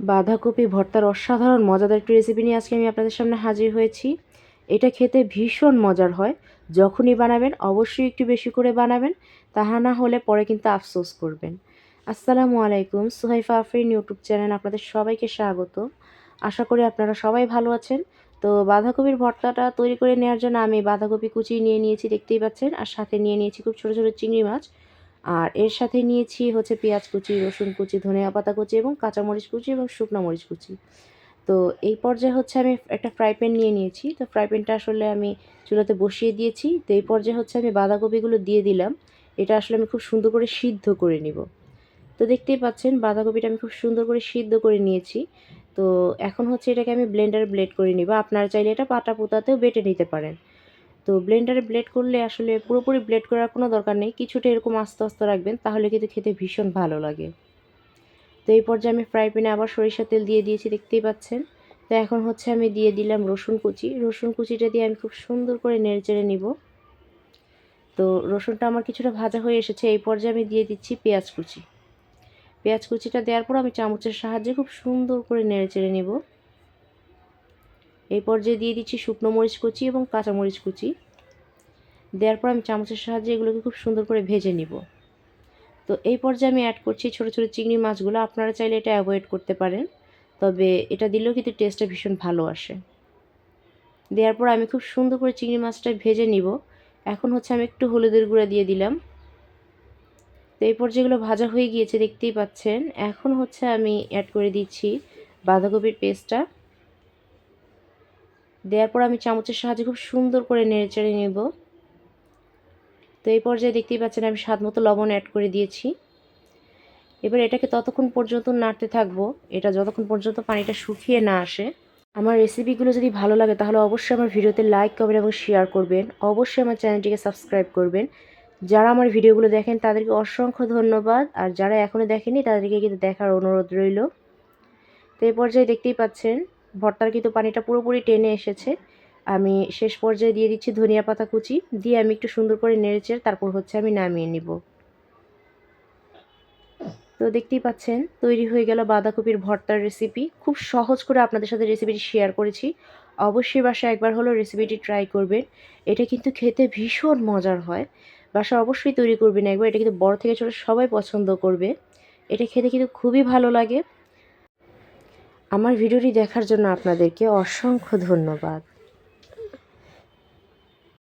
বাঁধাকপি, ভর্তার অসাধারণ, মজাদার একটি রেসিপি নিয়ে আজকে আমি আপনাদের সামনে হাজির হয়েছি। এটা খেতে ভীষণ মজার হয়। যখনই বানাবেন, অবশ্যই একটু বেশি করে বানাবেন। তাহা না হলে পরে কিন্তু আফসোস করবেন। আসসালামু আলাইকুম, সুহাইফা আফরিন, ইউটিউব চ্যানেল আপনাদের সবাইকে স্বাগত। আশা করি আপনারা সবাই ভালো আছেন। তো বাঁধাকপির ভর্তাটা তৈরি করে নেওয়ার জন্য আমি বাঁধাকপি কুচি নিয়ে নিয়েছি, দেখতেই পাচ্ছেন। আর সাথে নিয়ে নিয়েছি খুব ছোটো ছোটো চিংড়ি মাছ। আর এর সাথে নিয়েছি হচ্ছে পেঁয়াজ কুচি, রসুন কুচি, ধনিয়া পাতা কুচি এবং কাঁচামরিচ কুচি এবং শুকনো মরিচ কুচি। তো এই পর্যায়ে হচ্ছে আমি একটা ফ্রাই প্যান নিয়ে নিয়েছি। তো ফ্রাই প্যানটা আসলে আমি চুলাতে বসিয়ে দিয়েছি। তো এই পর্যায়ে হচ্ছে আমি বাঁধাকপিগুলো দিয়ে দিলাম। এটা আসলে আমি খুব সুন্দর করে সিদ্ধ করে নিব। তো দেখতেই পাচ্ছেন, বাঁধাকপিটা আমি খুব সুন্দর করে সিদ্ধ করে নিয়েছি। তো এখন হচ্ছে এটাকে আমি ব্লেন্ডারে ব্লেড করে নিব। আপনারা চাইলে এটা পাটা পোতাতেও বেটে নিতে পারেন। তো ব্লেন্ডারে ব্লেড করলে আসলে পুরোপুরি ব্লেড করার কোনো দরকার নেই। কিছুটা এরকম আস্তে আস্তে রাখবেন, তাহলে কিন্তু খেতে ভীষণ ভালো লাগে। তো এই পর্যায়ে আমি ফ্রাই প্যানে আবার সরিষা তেল দিয়ে দিয়েছি, দেখতেই পাচ্ছেন। তো এখন হচ্ছে আমি দিয়ে দিলাম রসুন কুচি। রসুন কুচিটা দিয়ে আমি খুব সুন্দর করে নেড়ে চেড়ে নিব। তো রসুনটা আমার কিছুটা ভাজা হয়ে এসেছে, এই পর্যায়ে আমি দিয়ে দিচ্ছি পেঁয়াজ কুচি। পেঁয়াজ কুচিটা দেওয়ার পর আমি চামচের সাহায্যে খুব সুন্দর করে নেড়ে চেড়ে নিব। এই পর্যায়ে দিয়ে দিচ্ছি শুকনো মরিচ কুচি এবং কাঁচা মরিচ কুচি। দেওয়ার পর আমি চামচের সাহায্যে এগুলোকে খুব সুন্দর করে ভেজে নিব। তো এই পর্যায়ে আমি অ্যাড করছি ছোটো ছোটো চিংড়ি মাছগুলো। আপনারা চাইলে এটা অ্যাভয়েড করতে পারেন। তবে এটা দিলেও কিন্তু টেস্টটা ভীষণ ভালো আসে। দেওয়ার পর আমি খুব সুন্দর করে চিংড়ি মাছটা ভেজে নিব। এখন হচ্ছে আমি একটু হলুদের গুঁড়া দিয়ে দিলাম। তো এই পর্যায়েগুলো ভাজা হয়ে গিয়েছে, দেখতেই পাচ্ছেন। এখন হচ্ছে আমি অ্যাড করে দিচ্ছি বাঁধাকপির পেস্টটা দেওয়ার পর আমি চামচের সাহায্যে খুব সুন্দর করে নেড়েচেড়ে নেব। তো এই পর্যায়ে দেখতেই পাচ্ছেন আমি স্বাদ মতো লবণ অ্যাড করে দিয়েছি। এবার এটাকে ততক্ষণ পর্যন্ত নাড়তে থাকব। এটা যতক্ষণ পর্যন্ত পানিটা শুকিয়ে না আসে। আমার রেসিপিগুলো যদি ভালো লাগে তাহলে অবশ্যই আমার ভিডিওতে লাইক কমেন্ট এবং শেয়ার করবেন। অবশ্যই আমার চ্যানেলটিকে সাবস্ক্রাইব করবেন। যারা আমার ভিডিওগুলো দেখেন তাদেরকে অসংখ্য ধন্যবাদ। আর যারা এখনও দেখেনি তাদেরকে কিন্তু দেখার অনুরোধ রইল। তো এই পর্যায়ে দেখতেই পাচ্ছেন ভর্তার কিন্তু পানিটা পুরোপুরি টেনে এসেছে। আমি শেষ পর্যায়ে দিয়ে দিচ্ছি ধনিয়া পাতা কুচি, দিয়ে আমি একটু সুন্দর করে নেড়েচে তারপর হচ্ছে আমি নামিয়ে নিব। তো দেখতেই পাচ্ছেন, তৈরি হয়ে গেল বাঁধাকপির ভর্তার রেসিপি খুব সহজ করে আপনাদের সাথে রেসিপিটি শেয়ার করেছি। অবশ্যই বাসায় একবার হলো রেসিপিটি ট্রাই করবেন। এটা কিন্তু খেতে ভীষণ মজার হয়। বাসা অবশ্যই তৈরি করবেন একবার, এটা কিন্তু বড় থেকে ছোটো সবাই পছন্দ করবে। এটা খেতে কিন্তু খুবই ভালো লাগে। আমার ভিডিওটি দেখার জন্য আপনাদেরকে অসংখ্য ধন্যবাদ।